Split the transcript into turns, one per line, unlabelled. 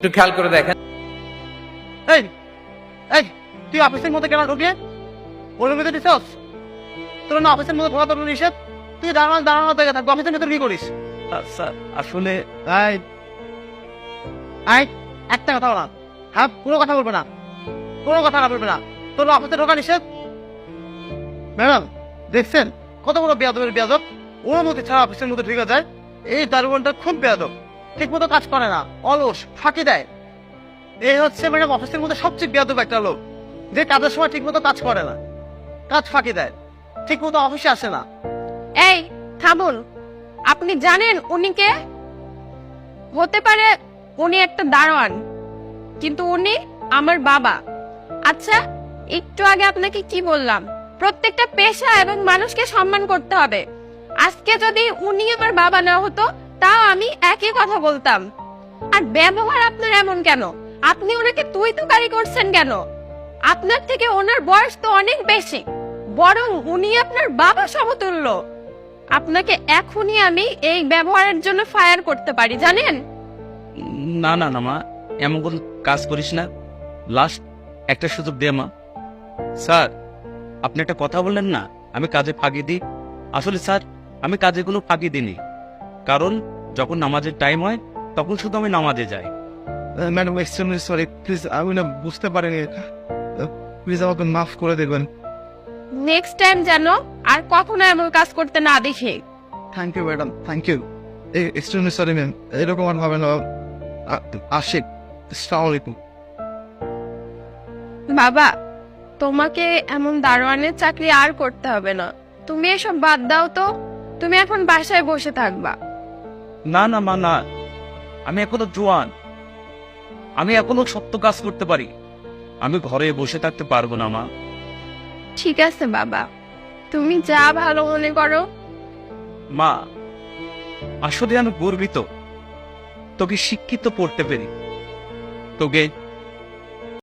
একটু খেয়াল করে দেখেন।
এই এই তুই অফিসের মধ্যে কেন ঢুকলে? ওর মধ্যে দিছস? তোর না অফিসের মধ্যে ঢোকা তোর নিষেধ তুই দাঁড়ানো দাঁড়ানো থেকে থাকবি অফিসের ভেতর কি করিস?
স্যার আসলে
এই এই একটা কথা বলা। হ্যাঁ কোনো কথা বলবে না। কোনো কথা বলবে না। তোর অফিসে ঢোকা নিষেধ? ম্যাডাম দেখছেন? কত বড় বেয়াদবের বেয়াদব। ওর মধ্যে ছাড়া অফিসের মধ্যে ঢুকে যায়। এই দারোয়ানটা খুব বেয়াদব। ঠিক মতো কাজ করে না। অলস, ফাঁকি দেয়। এই হচ্ছে ম্যাডাম অফিসের মধ্যে সবচেয়ে বেয়াদব একটা লোক, যে কাজের সময় ঠিক মতো কাজ করে না। কাজ ফাঁকি দেয়। ঠিক মতো অফিসে আসে না।
এই, থামুন। আপনি জানেন উনি কে? হতে পারে উনি একটা দারোয়ান, কিন্তু উনি আমার বাবা। আচ্ছা একটু আগে আপনাকে কি বললাম? প্রত্যেকটা পেশা এবং মানুষকে সম্মান করতে হবে। আজকে যদি উনি আমার বাবা না হতো তাও আমি একই কথা বলতাম। আর ব্যবহার আপনার এমন কেন? আপনি ওনাকে তুই তুকারি করছেন কেন? আপনার থেকে ওনার বয়স তো অনেক বেশি। বরং উনি আপনার বাবা সমতুল্য। আপনাকে এখনই আমি এই ব্যবহারের জন্য ফায়ার করতে পারি, জানেন?
না না না, মা, এমন কোন কাজ করিস না। লাস্ট একটা সুযোগ দে, মা। স্যার, আপনি একটা কথা বললেন না, আমি কাজে ফাঁকি দিই। আসলে স্যার, আমি কাজে কোনো ফাঁকি দিইনি। কারণ যখন নামাজের টাইম হয় তখন শুধু আমি নামাজে যাই।
ম্যাডাম এক্সট্রিমলি সরি প্লিজ আমি না বুঝতে পারিনি প্লিজ আমাকে মাফ করে দেবেন।
নেক্সট টাইম যেন আর কখনো এমন কাজ করতে না দেখে।
Thank you madam thank you extremely sorry ma'am এরকম আর হবে না। আশিক আসসালামু আলাইকুম
বাবা তোমাকে এমন দারোয়ানের চাকরি আর করতে হবে না। তুমি এসব বাদ দাও তো। তুমি এখন বাসায় বসে থাকবা।
না না মা না। আমি এখনও জোয়ান। আমি এখনও সত্য কাজ করতে পারি। আমি ঘরে বসে থাকতে পারব না মা।
ঠিক আছে বাবা। তুমি যা ভালো মনে করো।
মা আসলে আমি গর্বিত। তোকে শিক্ষিত পড়তে পেরে। তোকে